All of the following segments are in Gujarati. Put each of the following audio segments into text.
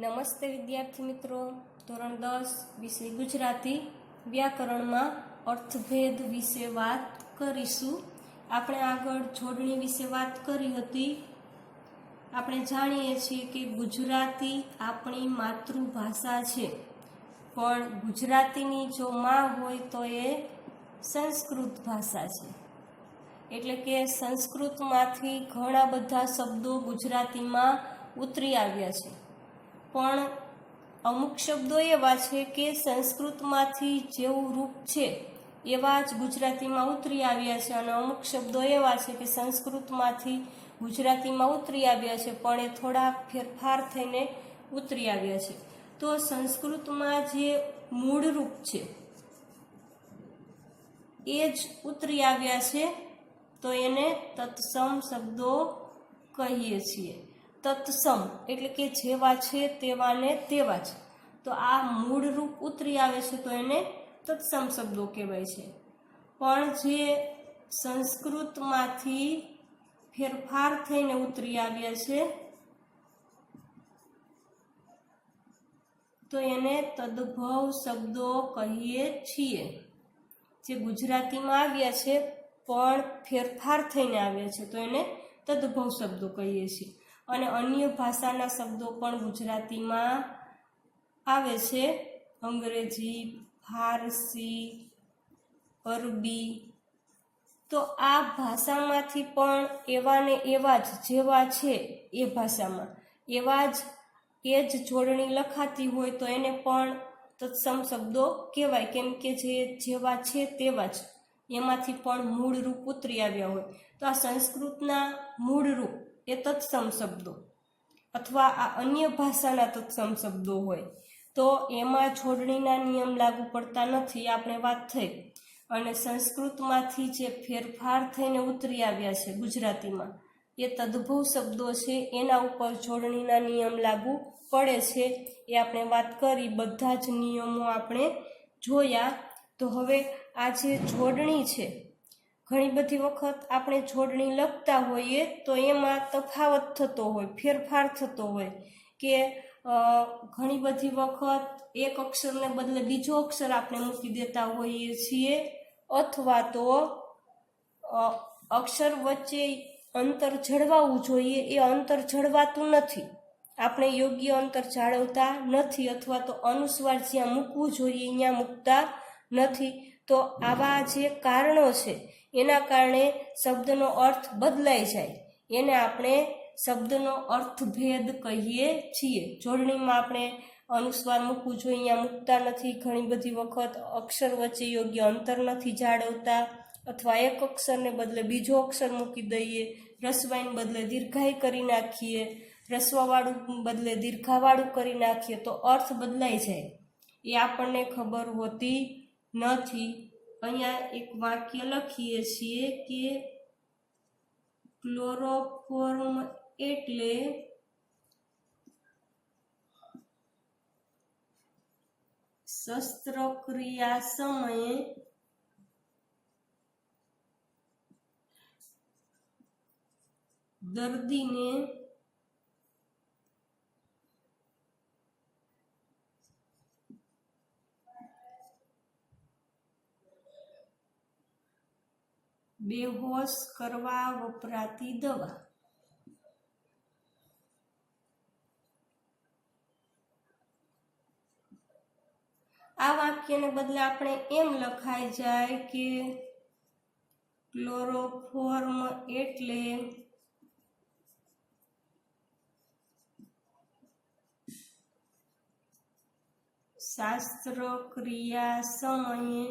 નમસ્તે વિદ્યાર્થી મિત્રો. ધોરણ દસ વિષય ગુજરાતી વ્યાકરણમાં અર્થભેદ વિશે વાત કરીશું. આપણે આગળ જોડણી વિશે વાત કરી હતી. આપણે જાણીએ છીએ કે ગુજરાતી આપણી માતૃભાષા છે. પણ ગુજરાતીની જો માં હોય તો એ સંસ્કૃત ભાષા છે. એટલે કે સંસ્કૃતમાંથી ઘણા બધા શબ્દો ગુજરાતીમાં ઉતરી આવ્યા છે. પણ અમુક શબ્દો એવા છે કે સંસ્કૃતમાંથી જેવું રૂપ છે એવા જ ગુજરાતીમાં ઉતરી આવ્યા છે અને અમુક શબ્દો એવા છે કે સંસ્કૃતમાંથી ગુજરાતીમાં ઉતરી આવ્યા છે, પણ એ થોડા ફેરફાર થઈને ઉતરી આવ્યા છે. તો સંસ્કૃતમાં જે મૂળ રૂપ છે એ જ ઉતરી આવ્યા છે, તો એને તત્સમ શબ્દો કહીએ છીએ. તત્સમ એટલે કે જેવા છે તેવાને તેવા જ તો આ મૂળ રૂપ ઉતરી આવે છે તો એને તત્સમ શબ્દો કહેવાય છે. પણ જે સંસ્કૃતમાંથી ફેરફાર થઈને ઉતરી આવ્યા છે, તો એને તદભવ શબ્દો કહીએ છીએ. જે ગુજરાતીમાં આવ્યા છે, પણ ફેરફાર થઈને આવ્યા છે, તો એને તદભવ શબ્દો કહીએ છીએ. અને અન્ય ભાષાના શબ્દો પણ ગુજરાતીમાં આવે છે. અંગ્રેજી, ફારસી, અરબી. તો આ ભાષામાંથી પણ એવા ને એવા જ જેવા છે એ ભાષામાં. એવા જ એ જ જોડણી લખાતી હોય તો એને પણ તત્સમ શબ્દો કહેવાય. કેમ કે જે જેવા છે તેવા જ. એમાંથી પણ મૂળ રૂપ ઉતરી આવ્યા હોય. તો આ સંસ્કૃતના મૂળ રૂપ એ તત્સમ શબ્દો અથવા આ અન્ય ભાષાના તત્સમ શબ્દો હોય. તો એમાં જોડણીના નિયમ લાગુ પડતા નથી, આપણે વાત થઈ. અને સંસ્કૃતમાંથી જે ફેરફાર થઈને ઉતરી આવ્યા છે ગુજરાતીમાં, એ તદ્ભવ શબ્દો છે, એના ઉપર જોડણીના નિયમ લાગુ પડે છે, એ આપણે વાત કરી, બધા જ નિયમો આપણે જોયા. તો હવે આ જે જોડણી છે ઘણી બધી વખત આપણે જોડણી લખતા હોઈએ તો એમાં તફાવત થતો હોય, ફેરફાર થતો હોય કે ઘણી બધી વખત એક અક્ષરને બદલે બીજો અક્ષર આપણે મૂકી દેતા હોઈએ છીએ અથવા તો અક્ષર વચ્ચે અંતર જળવાવું જોઈએ એ અંતર જળવાતું નથી. આપણે યોગ્ય અંતર જાળવતા નથી અથવા તો અનુસ્વાર જ્યાં મૂકવું જોઈએ ત્યાં મૂકતા નથી. તો આવા જે કારણો છે એના કારણે શબ્દનો અર્થ બદલાઈ જાય. એને આપણે શબ્દનો અર્થભેદ કહીએ છીએ. જોડણીમાં આપણે અનુસ્વાર મૂકવું જોઈએ, અહીંયા મૂકતા નથી, ઘણી બધી વખત અક્ષર વચ્ચે યોગ્ય અંતર નથી જાળવતા, અથવા એક અક્ષરને બદલે બીજો અક્ષર મૂકી દઈએ, રસવાઈને બદલે દીર્ઘાઈ કરી નાખીએ, રસવાવાળું બદલે દીર્ઘાવાળું કરી નાખીએ, તો અર્થ બદલાઈ જાય. એ આપણને ખબર હોતી નથી. અહીંયા એક વાક્ય લખીએ છીએ કે ક્લોરોફોર્મ એટલે શસ્ત્રક્રિયા સમયે દર્દીને બેહોશ કરવા વપરાતી દવા. આ વાક્યને બદલે આપણે એમ લખાઈ જાય કે ક્લોરોફોર્મ એટલે શાસ્ત્રક્રિયા સમયે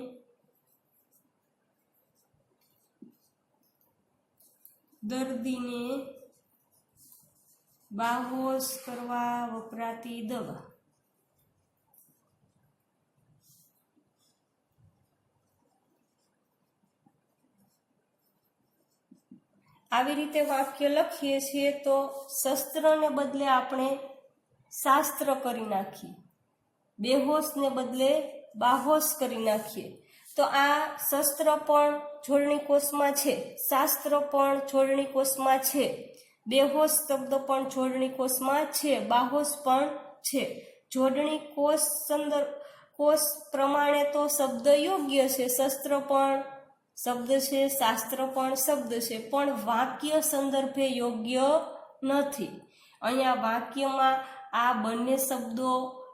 દર્દીને બાહોશ કરવા વપરાતી દવા. આવી રીતે વાક્ય લખીએ છીએ તો શસ્ત્રને બદલે આપણે શાસ્ત્ર કરી નાખીએ. બેહોશને બદલે બાહોશ કરી નાખીએ. તો આ શસ્ત્ર પણ જોડણી કોષમાં છે, શાસ્ત્ર પણ જોડણી કોષમાં છે બેહોશ શબ્દ પણ જોડણી કોષમાં છે, બાહોશ પણ છે. જોડણી કોષ સંદર્ભ કોષ પ્રમાણે તો શબ્દ યોગ્ય છે, શસ્ત્ર પણ શબ્દ છે, શાસ્ત્ર પણ શબ્દ છે, પણ વાક્ય સંદર્ભે યોગ્ય નથી. અહીંયા વાક્યમાં આ બંને શબ્દો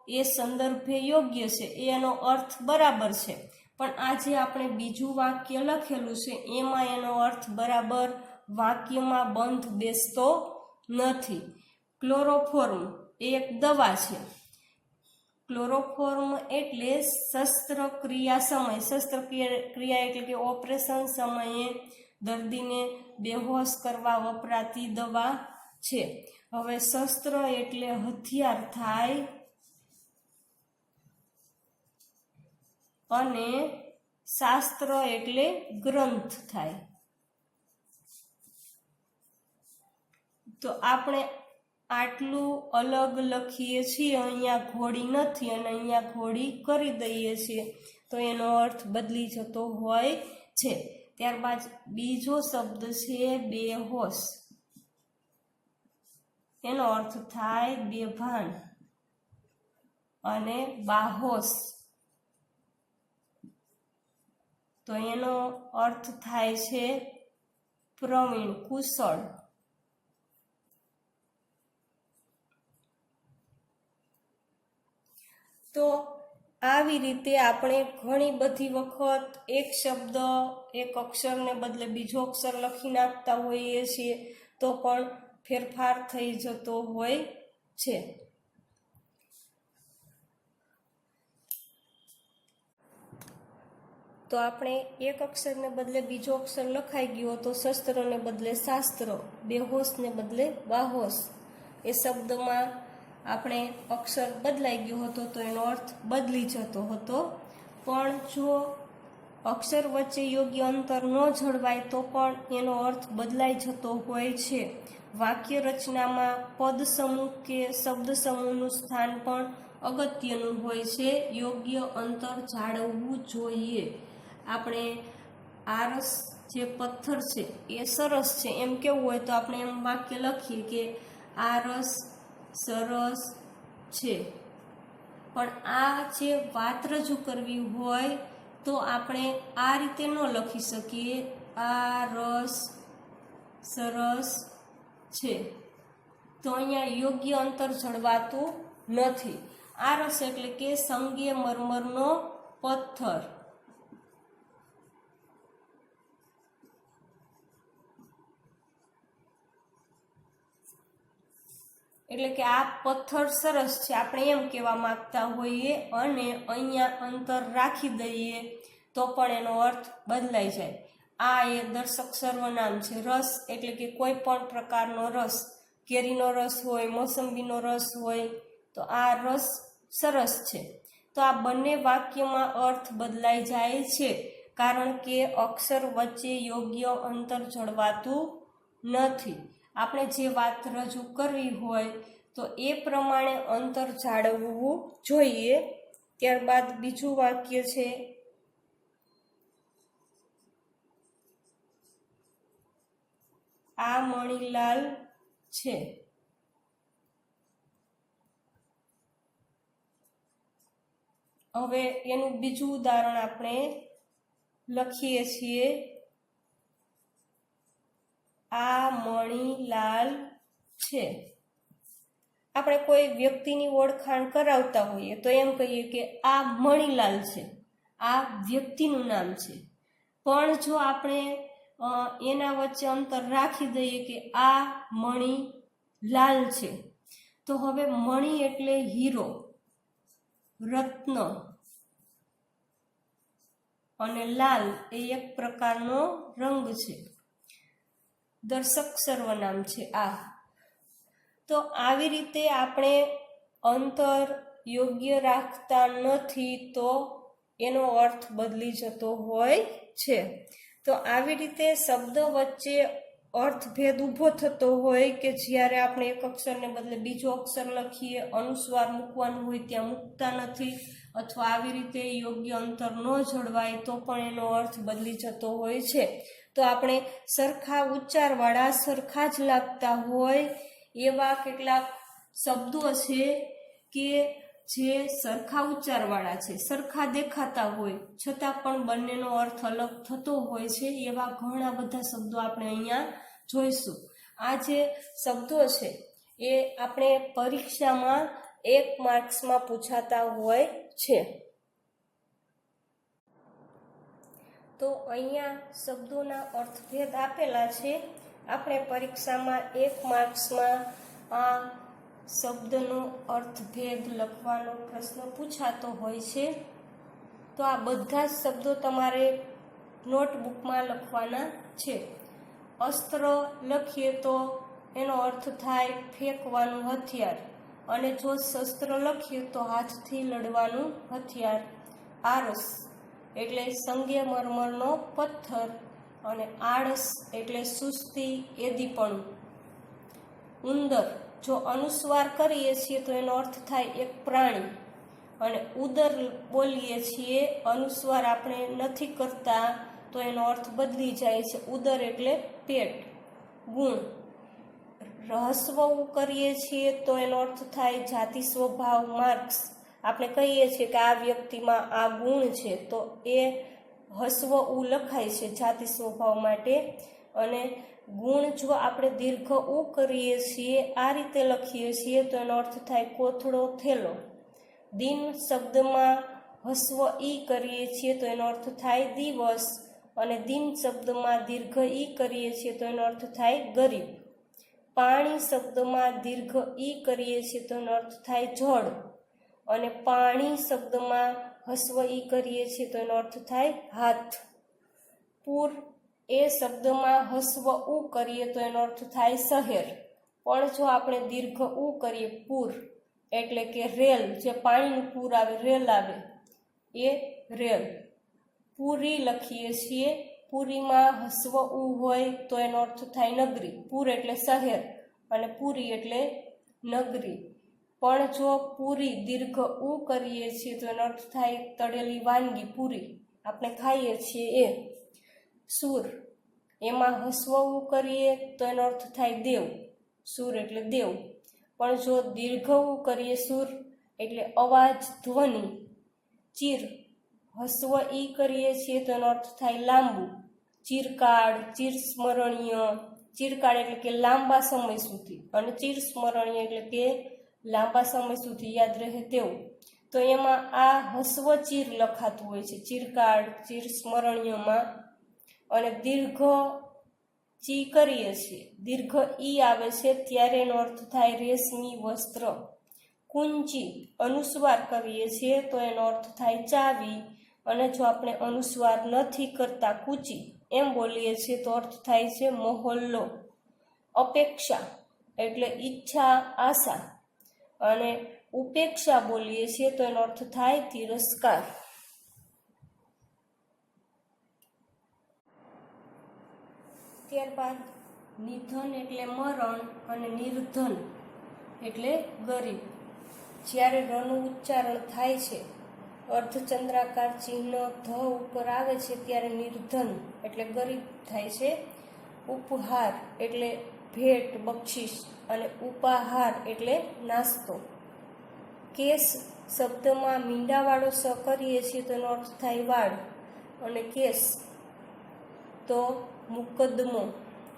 એ સંદર્ભે યોગ્ય છે, એનો અર્થ બરાબર છે. પણ આ જે આપણે બીજું વાક્ય લખેલું છે. એમાં એનો અર્થ બરાબર વાક્યમાં બંધ બેસતો નથી. ક્લોરોફોર્મ એક દવા છે. ક્લોરોફોર્મ એટલે શસ્ત્રક્રિયા સમય. શસ્ત્રક્રિયા એટલે કે ઓપરેશન સમયે દર્દીને બેહોશ કરવા વપરાતી દવા છે. હવે શસ્ત્ર એટલે હથિયાર થાય અને શાસ્ત્ર એટલે ગ્રંથ થાય. તો આપણે આટલું અલગ લખીએ છીએ, અહીંયા ઘોડી નથી અને અહીંયા ઘોડી કરી દઈએ છીએ. તો એનો અર્થ બદલી જતો હોય છે. ત્યારબાદ બીજો શબ્દ છે બેહોશ. એનો અર્થ થાય બેભાન અને બાહોશ. તો એનો અર્થ થાય છે પ્રવીણ કુશળ. તો આવી રીતે આપણે ઘણી બધી વખત એક શબ્દ, એક અક્ષરને બદલે બીજો અક્ષર લખી નાખતા હોઈએ છીએ તો પણ ફેરફાર થઈ જતો હોય છે. તો આપણે એક અક્ષરને બદલે બીજો અક્ષર લખાઈ ગયો તો શસ્ત્રને બદલે શાસ્ત્ર, બેહોશને બદલે બાહોશ એ શબ્દમાં આપણે અક્ષર બદલાઈ ગયો હતો તો એનો અર્થ બદલી જતો હતો. પણ જો અક્ષર વચ્ચે યોગ્ય અંતર ન જળવાય તો પણ એનો અર્થ બદલાઈ જતો હોય છે. વાક્ય રચનામાં પદ સમૂહ કે શબ્દ સમૂહનું સ્થાન પણ અગત્યનું હોય છે. યોગ્ય અંતર જાળવવું જોઈએ. આપણે આરસ જે પથ્થર છે, એ સરસ છે. એમ કેવું હોય તો આપણે એમ વાક્ય લખીએ કે આ રસ સરસ છે. પણ આ જે વાત રજૂ કરવી હોય તો આપણે આ રીતે ન લખી શકીએ. આ રસ સરસ છે. તો અહીંયા યોગ્ય અંતર જળવાતું નથી. આ રસ એટલે કે સંગે મરમરનો પથ્થર. એટલે કે આ પથ્થર સરસ છે. આપણે એમ કહેવા માંગતા હોઈએ અને અહીંયા અંતર રાખી દઈએ તો પણ એનો અર્થ બદલાઈ જાય. આ એ દર્શક સર્વનામ છે. રસ એટલે કે કોઈ પણ પ્રકારનો રસ. કેરીનો રસ હોય, મોસંબીનો રસ હોય, તો આ રસ સરસ છે. તો આ બંને વાક્યમાં અર્થ બદલાઈ જાય છે. કારણ કે અક્ષર વચ્ચે યોગ્ય અંતર જળવાતું નથી. આપણે જે વાત રજૂ કરવી હોય તો એ પ્રમાણે અંતર જાળવવું જોઈએ. ત્યારબાદ બીજું વાક્ય છે, આ મણીલાલ છે. હવે એનું બીજું ઉદાહરણ આપણે લખીએ છીએ. આ મણીલાલ છે. આપણે કોઈ વ્યક્તિની ઓળખાણ કરાવતા હોઈએ તો એમ કહીએ કે આ મણીલાલ છે. આ વ્યક્તિનું નામ છે. પણ જો આપણે એના વચ્ચે અંતર રાખી દઈએ કે આ મણી લાલ છે, તો હવે મણી એટલે હીરો, રત્ન અને લાલ એ એક પ્રકારનો રંગ છે. દર્શક સર્વનામ છે. આ. તો આવી રીતે આપણે અંતર યોગ્ય રાખતા નથી તો એનો અર્થ બદલી જતો હોય છે. તો આવી રીતે શબ્દ વચ્ચે અર્થભેદ ઊભો થતો હોય કે જ્યારે આપણે એક અક્ષરને બદલે બીજો અક્ષર લખીએ, અનુસ્વાર મૂકવાનું હોય, ત્યાં મૂકતા નથી અથવા આવી રીતે યોગ્ય અંતર ન જળવાય તો પણ એનો અર્થ બદલી જતો હોય છે. તો આપણે સરખા ઉચ્ચારવાળા, સરખા જ લાગતા હોય એવા કેટલાક શબ્દો છે કે જે સરખા ઉચ્ચારવાળા છે, સરખા દેખાતા હોય. છતાં પણ બંનેનો અર્થ અલગ થતો હોય છે એવા ઘણા બધા શબ્દો આપણે અહીંયા જોઈશું. આ જે શબ્દો છે એ આપણે પરીક્ષામાં એક માર્ક્સમાં પૂછાતા હોય છે. તો અહીંયા શબ્દોના અર્થભેદ આપેલા છે. આપણે પરીક્ષામાં એક માર્ક્સમાં આ શબ્દનો અર્થભેદ લખવાનો પ્રશ્ન પૂછાતો હોય છે. તો આ બધા જ શબ્દો તમારે નોટબુકમાં લખવાના છે. અસ્ત્ર લખીએ તો એનો અર્થ થાય ફેંકવાનું હથિયાર. અને જો શસ્ત્ર લખીએ તો હાથથી લડવાનું હથિયાર. આરસ એટલે સંગે મરમરનો પથ્થર અને આળસ એટલે સુસ્તી, એદીપણું. ઉંદર, જો અનુસ્વાર કરીએ છીએ તો એનો અર્થ થાય એક પ્રાણી. અને ઉદર બોલીએ છીએ અનુસ્વાર આપણે નથી કરતા તો એનો અર્થ બદલી જાય છે. ઉદર એટલે પેટ. ગુણ. રહસ્વ કરીએ છીએ તો એનો અર્થ થાય જાતિ સ્વભાવ માર્ક્સ. આપણે કહીએ છીએ કે આ વ્યક્તિમાં આ ગુણ છે તો એ હસ્વ ઉ લખાય છે જાતિ સ્વભાવ માટે. અને ગુણ જો આપણે દીર્ઘ ઉ કરીએ છીએ, આ રીતે લખીએ છીએ તો એનો અર્થ થાય કોથળો થેલો. દિન શબ્દમાં હસ્વ ઈ કરીએ છીએ તો એનો અર્થ થાય દિવસ. અને દિન શબ્દમાં દીર્ઘ ઈ કરીએ છીએ તો એનો અર્થ થાય ગરીબ. પાણી શબ્દમાં દીર્ઘ ઈ કરીએ છીએ તો એનો અર્થ થાય જળ. અને પાણી શબ્દમાં હસ્વ ઈ કરીએ છીએ તો એનો અર્થ થાય હાથ. પૂર એ શબ્દમાં હસ્વ ઉ કરીએ તો એનો અર્થ થાય શહેર. પણ જો આપણે દીર્ઘ ઉ કરીએ પૂર, એટલે કે રેલ, જે પાણીનું પૂર આવે, રેલ આવે, એ રેલ. પૂરી લખીએ છીએ પૂરીમાં હસ્વ ઉ હોય તો એનો અર્થ થાય નગરી. પૂર એટલે શહેર અને પૂરી એટલે નગરી. પણ જો પૂરી દીર્ઘ ઉ કરીએ છીએ તો એનો અર્થ થાય તળેલી વાનગી પૂરી. આપણે ખાઈએ છીએ એ. સુર. એમાં હસ્વ ઉ કરીએ તો એનો અર્થ થાય દેવ. સુર એટલે દેવ. પણ જો દીર્ઘ ઉ કરીએ સુર એટલે અવાજ ધ્વનિ. ચીર. હસ્વ ઈ કરીએ છીએ તો એનો અર્થ થાય લાંબુ. ચિરકાળ, ચિરસ્મરણીય. ચિરકાળ એટલે કે લાંબા સમય સુધી. અને ચિરસ્મરણીય એટલે કે લાંબા સમય સુધી યાદ રહે તેવું. તો એમાં આ હસ્વ ચીર લખાતું હોય છે. ચિરકાળ, ચિરસ્મરણીયમાં. અને દીર્ઘ ચી કરીએ છીએ. દીર્ઘ ઈ આવે છે ત્યારે એનો અર્થ થાય રેશમી વસ્ત્ર. કુંચી અનુસ્વાર કરીએ છીએ તો એનો અર્થ થાય ચાવી. અને જો આપણે અનુસ્વાર નથી કરતા કૂચી, એમ બોલીએ છીએ તો અર્થ થાય છે મોહલ્લો, અપેક્ષા એટલે ઈચ્છા, આશા. અને ઉપેક્ષા બોલીએ છીએ તો એનો અર્થ થાય તિરસ્કાર. ત્યારબાદ નિધન એટલે મરણ અને નિર્ધન એટલે ગરીબ. જ્યારે રનું ઉચ્ચારણ થાય છે અર્ધચંદ્રાકાર ચિહ્ન ધ ઉપર આવે છે ત્યારે નિર્ધન એટલે ગરીબ થાય છે. ઉપહાર એટલે ભેટ, બક્ષિસ અને ઉપાહાર એટલે નાસ્તો. કેસ શબ્દમાં મીંડાવાળો સ કરીએ છીએ તો એનો અર્થ થાય વાળ અને કેસ તો મુકદ્દમો.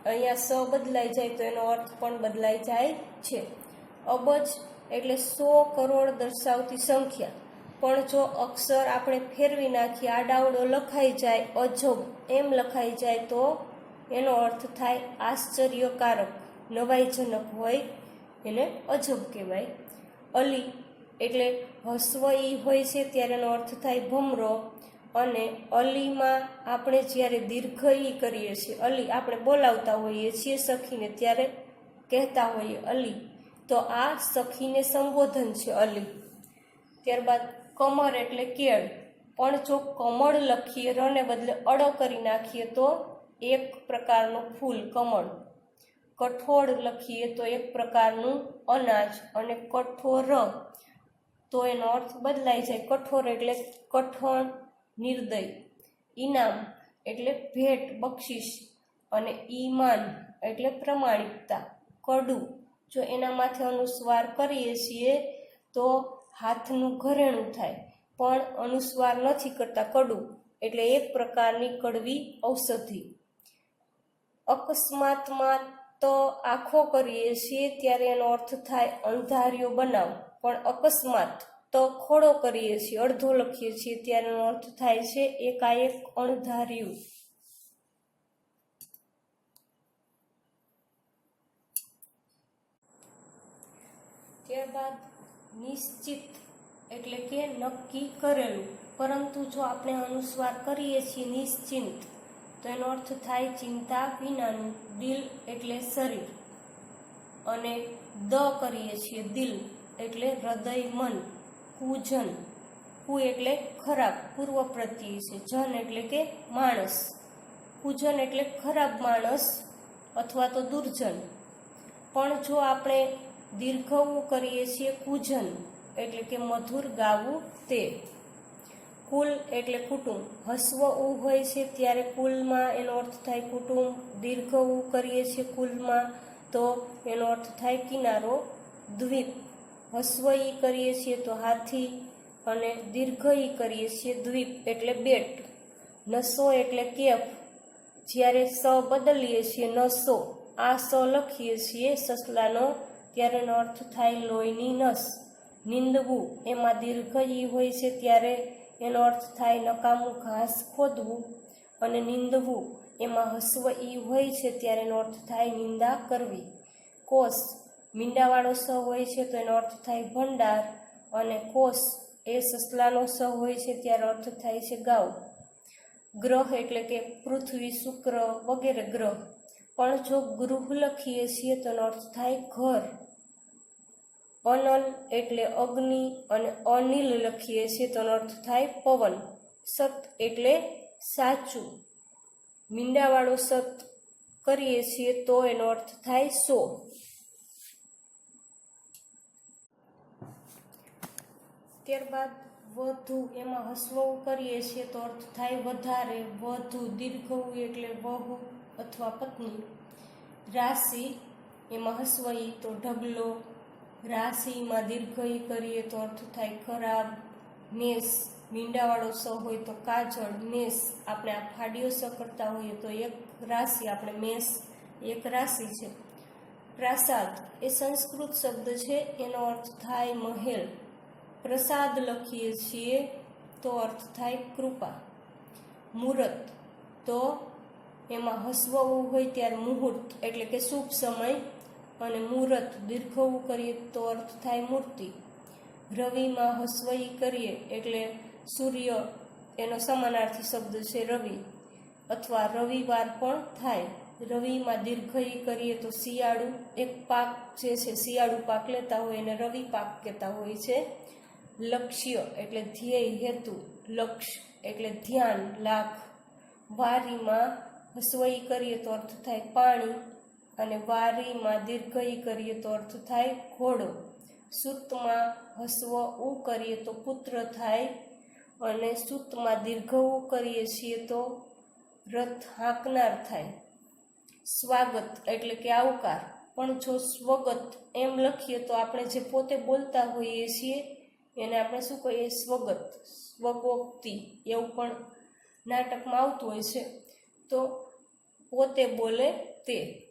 અહીંયા સ બદલાઈ જાય તો એનો અર્થ પણ બદલાઈ જાય છે. અબજ એટલે સો કરોડ દર્શાવતી સંખ્યા. પણ જો અક્ષર આપણે ફેરવી નાખીએ આડાવડો લખાઈ જાય, અજબ એમ લખાઈ જાય, તો એનો અર્થ થાય આશ્ચર્યકારક, નવાઈજનક હોય એને અજબ કહેવાય. અલી એટલે હસ્વ ઈ હોય છે ત્યારે એનો અર્થ થાય ભમરો. અને અલીમાં આપણે જ્યારે દીર્ઘ ઈ કરીએ છીએ, અલી આપણે બોલાવતા હોઈએ છીએ સખીને, ત્યારે કહેતા હોઈએ અલી. તો આ સખીને સંબોધન છે અલી. ત્યારબાદ કમર એટલે કેળ. પણ જો કમળ લખીએ રને બદલે અડો કરી નાખીએ, તો એક પ્રકારનું ફૂલ કમળ. કઠોળ લખીએ, તો એક પ્રકારનું અનાજ. અને કઠોર, તો એનો અર્થ બદલાઈ જાય. કઠોર એટલે કઠોળ નિર્દય ઇનામ એટલે ભેટ, બક્ષિસ. અને ઈમાન એટલે પ્રમાણિકતા, કડું. જો એના માથે અનુસ્વાર કરીએ છીએ, તો હાથનું ઘરેણું થાય, પણ અનુસ્વાર નથી કરતા કડું, એટલે એક પ્રકારની કડવી ઔષધિ. અકસ્માતમાં તો આખો કરીએ છીએ ત્યારે એનો અર્થ થાય અણધાર્યો બનાવ, પણ અકસ્માત તો ખોડો કરીએ છીએ, અડધો લખીએ છીએ ત્યારે એનો અર્થ થાય છે એકાએક અણધાર્યું ત્યારબાદ નિશ્ચિત એટલે કે નક્કી કરેલું. પરંતુ જો આપણે અનુસ્વાર કરીએ છીએ નિશ્ચિંત, તો એનો અર્થ થાય ચિંતા વિનાનું દિલ એટલે શરીર. અને દ કરીએ છીએ દિલ એટલે હૃદય, મન, કુજન. કુ એટલે ખરાબ, પૂર્વ પ્રત્યય છે. જન એટલે કે માણસ. કુજન એટલે ખરાબ માણસ અથવા તો દુર્જન. પણ જો આપણે દીર્ઘવું કરીએ છીએ કુજન, એટલે કે મધુર ગાવું તે. કુલ એટલે કુટુંબ. હસવું હોય છે ત્યારે કુલમાં એનો અર્થ થાય કુટુંબ. દીર્ઘવું કરીએ છીએ કુલમાં તો એનો અર્થ થાય કિનારો, દ્વીપ. હસવઈ કરીએ છીએ તો હાથી અને દીર્ઘઈ કરીએ છીએ દ્વીપ, એટલે બેટ. નસો એટલે કેફ. જ્યારે સ બદલીએ છીએ નસો, આ સ લખીએ છીએ સસલાનો ત્યારે એનો અર્થ થાય લોહીની નસ નીંદવું. એમાં દીર્ઘ ઈ હોય છે ત્યારે એનો અર્થ થાય નકામું ઘાસ ખોદવું અને નીંદવું. એમાં હસ્વ ઈ હોય છે ત્યારે એનો અર્થ થાય નિંદા કરવી. કોષ, મીંડાવાળો સ હોય છે તો એનો અર્થ થાય ભંડાર અને કોષ એ સસલાનો સ હોય છે ત્યારે અર્થ થાય છે ગાઉ ગ્રહ એટલે કે પૃથ્વી, શુક્ર વગેરે ગ્રહ. પણ જો ગૃહ લખીએ છીએ તો એનો અર્થ થાય ઘર. અનલ એટલે અગ્નિ અને અનિલ લખીએ છીએ તો અર્થ થાય પવન. સત એટલે સાચું. મીંડાવાળો સત કરીએ છીએ તો એનો અર્થ થાય સો. ત્યારબાદ વધુ એમાં હસવું કરીએ છીએ તો અર્થ થાય વધારે. વધુ દીર્ઘવું એટલે વહુ અથવા પત્ની. રાશિ એમાં હસવઈ તો ઢગલો રાશિમાં દીર્ઘઈ કરીએ તો અર્થ થાય ખરાબ મેષ મીંડાવાળો સ હોય તો કાજળ મેષ આપણે આ ફાડીઓ સ કરતા હોઈએ તો એક રાશિ આપણે મેષ એક રાશિ છે. પ્રાસાદ એ સંસ્કૃત શબ્દ છે, એનો અર્થ થાય મહેલ. પ્રસાદ લખીએ છીએ તો અર્થ થાય કૃપા. મુહૂર્ત તો એમાં હસવવું હોય ત્યારે મુહૂર્ત એટલે કે શુભ સમય અને મુહૂર્ત દીર્ઘવું કરીએ તો અર્થ થાય મૂર્તિ. રવિમાં હસવઈ કરીએ એટલે સૂર્ય એનો સમાનાર્થી શબ્દ છે રવિ. અથવા રવિવાર પણ થાય. રવિમાં દીર્ઘઈ કરીએ તો શિયાળુ, એક પાક જે છે શિયાળુ પાક લેતા હોય એને રવિ પાક કહેતા હોય છે. લક્ષ્ય એટલે ધ્યેય, હેતુ. લક્ષ્ય એટલે ધ્યાન, લાખ. વારીમાં હસવઈ કરીએ તો અર્થ થાય પાણી. અને વારીમાં દીર્ઘઈ કરીએ તો અર્થ થાય ઘોડો. સૂતમાં હસવ ઉ કરીએ તો પુત્ર થાય અને સૂતમાં દીર્ઘ ઉ કરીએ છીએ તો રથ હાંકનાર થાય. સ્વાગત એટલે કે આવકાર. પણ જો સ્વગત એમ લખીએ તો આપણે જે પોતે બોલતા હોઈએ છીએ એને આપણે શું કહીએ? સ્વગત, સ્વગોક્તિ એવું પણ નાટકમાં આવતું હોય છે. તો પોતે બોલે તે.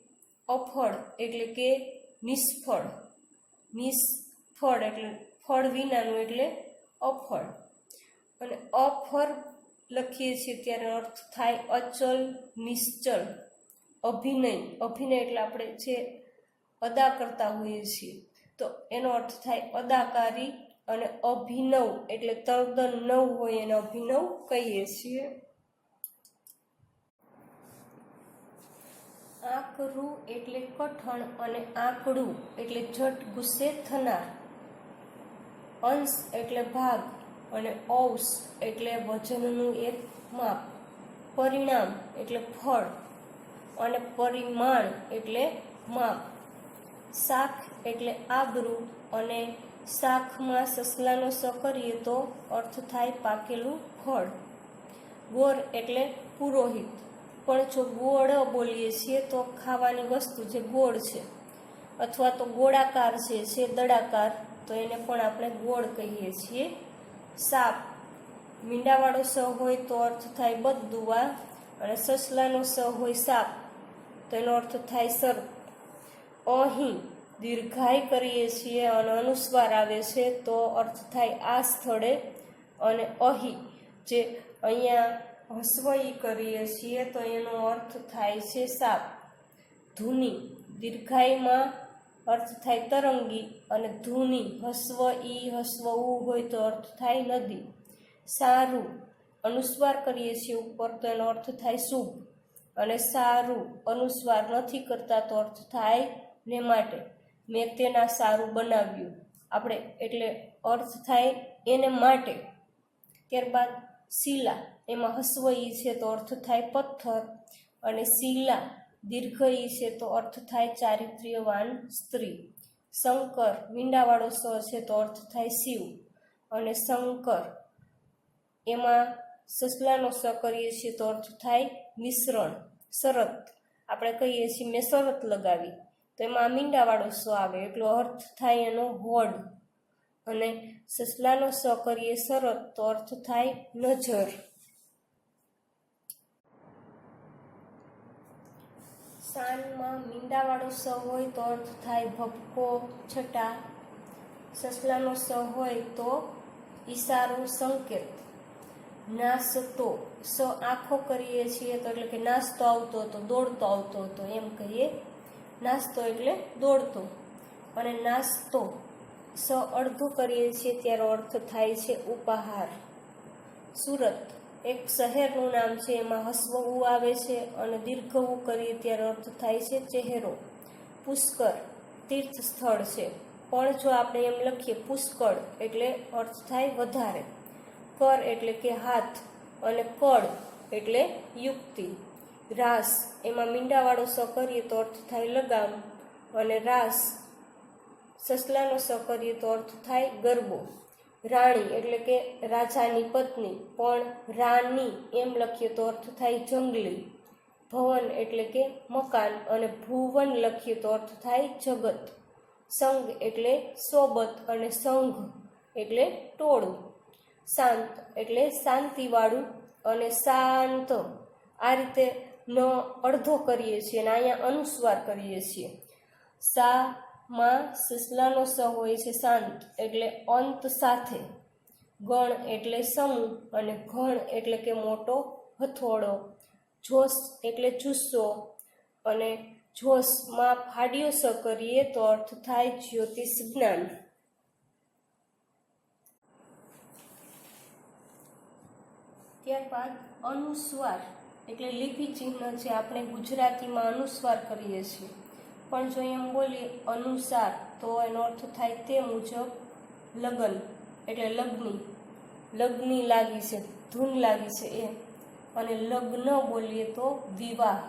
અફળ એટલે કે નિષ્ફળ. નિષ્ફળ એટલે ફળ વિનાનું એટલે અફળ. અને અફર લખીએ છીએ ત્યારે અર્થ થાય અચલ, નિશ્ચલ, અભિનય. અભિનય એટલે આપણે જે અદા કરતા હોઈએ છીએ. તો એનો અર્થ થાય અદાકારી અને અભિનવ એટલે તદ્દન નવ હોય એને અભિનવ કહીએ છીએ. આકરું એટલે કઠણ અને આકડું એટલે જટ ગુસ્સે થનાર. અંશ એટલે ભાગ અને ઔસ એટલે વજનનું એક માપ. પરિણામ એટલે ફળ અને પરિમાણ એટલે માપ. શાખ એટલે આબરૂ અને શાખમાં સસલાનો સ કરીએ તો અર્થ થાય પાકેલું ફળ. ગોર એટલે પુરોહિત. પણ જો ગોળ બોલીએ છીએ તો ખાવાની વસ્તુ જે ગોળ છે, અથવા તો ગોળાકાર છે છે દડાકાર, તો એને પણ આપણે ગોળ કહીએ છીએ. સાપ, મીંડાવાળો સ હોય તો અર્થ થાય બદુવા અને સસલાનો સ હોય સાપ, તો એનો અર્થ થાય સર અહીં દીર્ઘાય કરીએ છીએ અને અનુસ્વાર આવે છે, તો અર્થ થાય આ સ્થળે, અને અહીં જે અહીંયા હસવઈ કરીએ છીએ તો એનો અર્થ થાય છે સાપ. ધૂની, દીર્ઘાયમાં અર્થ થાય તરંગી અને ધૂની, હસ્વ ઈ હસ્વ ઉ હોય તો અર્થ થાય નદી. સારું, અનુસ્વાર કરીએ છીએ ઉપર તો એનો અર્થ થાય શુભ. અને સારું, અનુસ્વાર નથી કરતા તો અર્થ થાય ને માટે. મેં તેના સારું બનાવ્યું. આપણે એટલે અર્થ થાય એને માટે. ત્યારબાદ શીલા. એમાં હસ્વ ઈ છે તો અર્થ થાય પથ્થર અને શીલા દીર્ઘ ઈ છે તો અર્થ થાય ચારિત્ર્યવાન સ્ત્રી. શંકર મીંડાવાળો સ છે તો અર્થ થાય શિવ. અને શંકર એમાં સસલાનો સ કરીએ છીએ તો અર્થ થાય મિશ્રણ, શરત. આપણે કહીએ છીએ મેં શરત લગાવી. તો એમાં મીંડાવાળો સ આવે એટલો અર્થ થાય એનો હોડ અને સસલાનો સ કરીએ શરત તો અર્થ થાય નજર. શાનમાં મીંડાવાળો સ હોય તો અર્થ થાય ભપકો છટા. સસલાનો સ હોય તો ઈશારો સંકેત. નાસતો, સ આંખો કરીએ છીએ તો એટલે કે નાસ્તો આવતો હતો, દોડતો આવતો હતો, એમ કહીએ. નાસ્તો એટલે દોડતો. અને નાસ્તો, સ અડધું કરીએ છીએ ત્યારે અર્થ થાય છે ઉપહાર. સુરત. એક શહેરનું નામ છે, એમાં હસવ આવે છે અને દીર્ઘ કરીએ ત્યારે અર્થ થાય છે ચહેરો. પુષ્કર તીર્થ સ્થળ છે. પણ જો આપણે એમ લખીએ પુષ્કળ એટલે અર્થ થાય વધારે. કર એટલે કે હાથ અને કળ એટલે યુક્તિ. રાસ, એમાં મીંડાવાળો સ કરીએ તો અર્થ થાય લગામ અને રાસ, સસલાનો સ કરીએ તો અર્થ થાય ગરબો. રાણી એટલે કે રાજાની પત્ની, પણ રાની એમ લખીએ તો અર્થ થાય જંગલી. ભવન એટલે કે મકાન અને ભુવન લખીએ તો અર્થ થાય જગત. સંઘ એટલે સોબત અને સંઘ એટલે ટોળું. શાંત એટલે શાંતિવાળું અને શાંત. આ રીતે ન અડધો કરીએ છીએ અને અહીંયા અનુસ્વાર કરીએ છીએ. સા માં સિસલાનો સ હોય છે શાંત એટલે અંત સાથે. ગણ એટલે સમૂહ અને ઘણ એટલે કે મોટો હથોડો. જોશ એટલે જુસ્સો. અને જોશમાં ફાડ્યો સ કરીએ તો અર્થ થાય જ્યોતિષ જ્ઞાન. ત્યારબાદ અનુસ્વાર, એટલે લિપિ ચિહ્ન જે આપણે ગુજરાતીમાં અનુસ્વાર કરીએ છીએ. પણ જો એમ બોલીએ અનુસાર તો એનો અર્થ થાય તે મુજબ લગ્ન, એટલે લગ્ની. લગ્ની લાગી છે, ધૂન લાગી છે એ અને લગ્ન બોલીએ તો વિવાહ.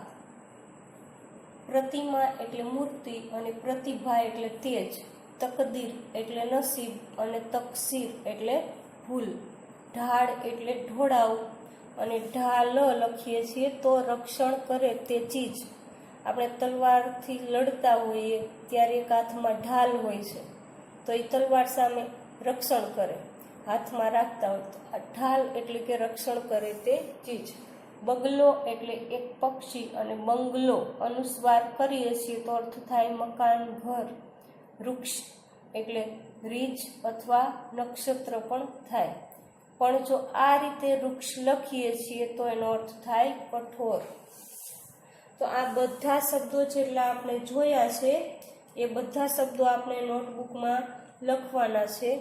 પ્રતિમા એટલે મૂર્તિ અને પ્રતિભા એટલે તેજ. તકદીર એટલે નસીબ અને તકસીર એટલે ભૂલ. ઢાળ એટલે ઢોળાવ. અને ઢાલ લખીએ છીએ તો રક્ષણ કરે તે ચીજ. આપણે તલવારથી લડતા હોઈએ, ત્યારે એક હાથમાં ઢાલ હોય છે. તો એ તલવાર સામે રક્ષણ કરે. હાથમાં રાખતા હોય ઢાલ એટલે કે રક્ષણ કરે તે ચીજ. બગલો એટલે એક પક્ષી અને બંગલો અનુસ્વાર કરીએ છીએ તો અર્થ થાય મકાન, ઘર, વૃક્ષ એટલે રીછ અથવા નક્ષત્ર પણ થાય. પણ જો આ રીતે વૃક્ષ લખીએ છીએ તો એનો અર્થ થાય કઠોર. તો આ બધા શબ્દો જેટલા આપણે જોયા છે, એ બધા શબ્દો આપણે નોટબુકમાં લખવાના છે.